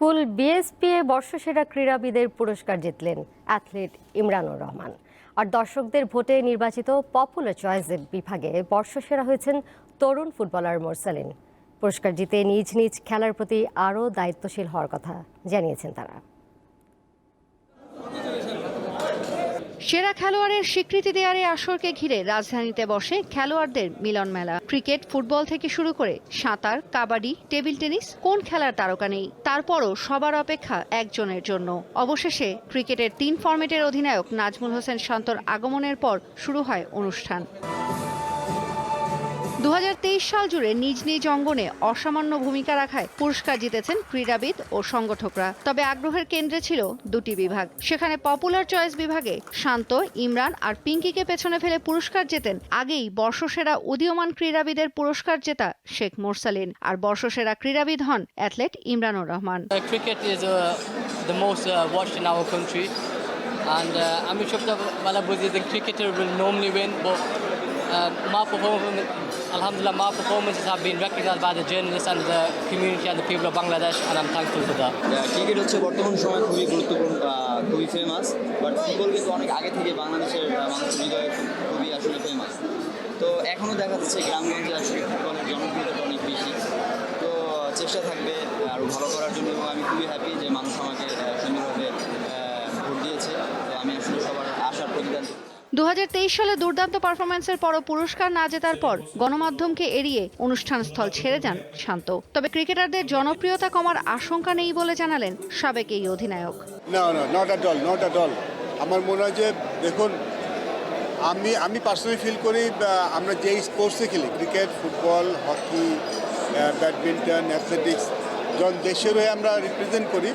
কুল বিএসপিএ বর্ষসেরা ক্রীড়াবিদের পুরস্কার জিতলেন অ্যাথলিট ইমরানুর রহমান। আর দর্শকদের ভোটে নির্বাচিত পপুলার চয়েস বিভাগে বর্ষসেরা হয়েছেন তরুণ ফুটবলার মোরসালিন। পুরস্কার জিতে নিজ নিজ খেলার প্রতি আরও দায়িত্বশীল হওয়ার কথা জানিয়েছেন তারা। সেরা খেলোয়াড়ের স্বীকৃতি দেওয়ার এই আসরকে ঘিরে রাজধানীতে বসে খেলোয়াড়দের মিলন মেলা। ক্রিকেট, ফুটবল থেকে শুরু করে সাঁতার, কাবাডি, টেবিল টেনিস, কোন খেলার তারকা নেই, তারপরও সবার অপেক্ষা একজনের জন্য। অবশেষে ক্রিকেটের তিন ফর্মেটের অধিনায়ক নাজমুল হোসেন শান্তর আগমনের পর শুরু হয় অনুষ্ঠান। দু হাজার তেইশ সাল জুড়ে নিজ নিজ অঙ্গনে অসামান্য ভূমিকা রাখায় পুরস্কার জিতেছেন ক্রীড়াবিদ ও সংগঠকরা। তবে আগ্রহের কেন্দ্রে ছিল দুটি বিভাগ। সেখানে পপুলার চয়েস বিভাগে শান্ত ইমরান আর পিঙ্কিকে পেছনে ফেলে পুরস্কার জেতেন আগেই বর্ষসেরা উদীয়মান ক্রীড়াবিদের পুরস্কার জেতা শেখ মোরসালিন। আর বর্ষসেরা ক্রীড়াবিদ হন athlete Imranur Rahman. Uh, cricket is uh, the most uh, watched in our country, and uh, আমি সবচেয়ে বুঝি যে cricketer will normally win, but uh, my performance, alhamdulillah, my performances have been recognized by the journalists and the community and the people of Bangladesh, and I'm thankful for that. Cricket হচ্ছে বর্তমান সময়ে খুবই গুরুত্বপূর্ণ খুবই famous but football কিন্তু অনেক আগে থেকে বাংলাদেশের মানুষের হৃদয়ে খুবই আসলে ফেমাস তো এখনও দেখা যাচ্ছে গ্রামগঞ্জে আসলে ফুটবলের জনপ্রিয়তাটা অনেক বেশি। তো চেষ্টা থাকবে আরও ভালো করার জন্য এবং আমি খুবই হ্যাপি যে মানুষ আমাকে সুন্দরভাবে ভোট দিয়েছে। তো আমি আসলে সবার আশার প্রতিদান দু হাজার তেইশ সালে দুর্দান্ত পারফরম্যান্সের পরও পুরস্কার না জেতার পর গণমাধ্যমকে এড়িয়ে অনুষ্ঠান স্থল ছেড়ে যান শান্ত। তবে ক্রিকেটারদের জনপ্রিয়তা কমার আশঙ্কা নেই বলে জানালেন সাবেক এই অধিনায়ক। আমার মনে হয় যে, দেখুন, আমি আমি পার্সোনালি ফিল করি আমরা যেই স্পোর্টসে খেলি cricket football hockey badminton athletics যখন দেশের হয়ে আমরা রিপ্রেজেন্ট করি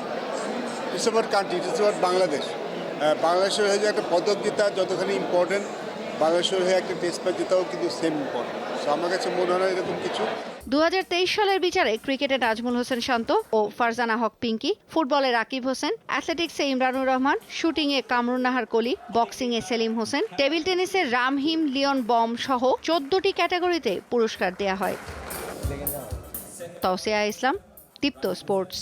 it's about country it's about Bangladesh বাংলাদেশের হয়ে যে একটা পদক জেতা যতখানি ইম্পর্টেন্ট বাংলাদেশের হয়ে একটা টেস্ট ম্যাচ জেতাও কিন্তু সেম ইম্পর্টেন্ট আমার কাছে মনে সালের বিচারে ক্রিকেটে নাজমুল হোসেন শান্ত ও ফারজানা হক পিঙ্কি, ফুটবলে রাকিব হোসেন, অ্যাথলেটিক্সে ইমরানুর রহমান, শুটিংয়ে কামরুন নাহার কলি বক্সিংয়ে সেলিম হোসেন, টেবিল টেনিসে রামহিম লিওন বম সহ চোদ্দটি ক্যাটাগরিতে পুরস্কার দেয়া হয়। তৌসিয়া ইসলাম, দীপ্ত স্পোর্টস।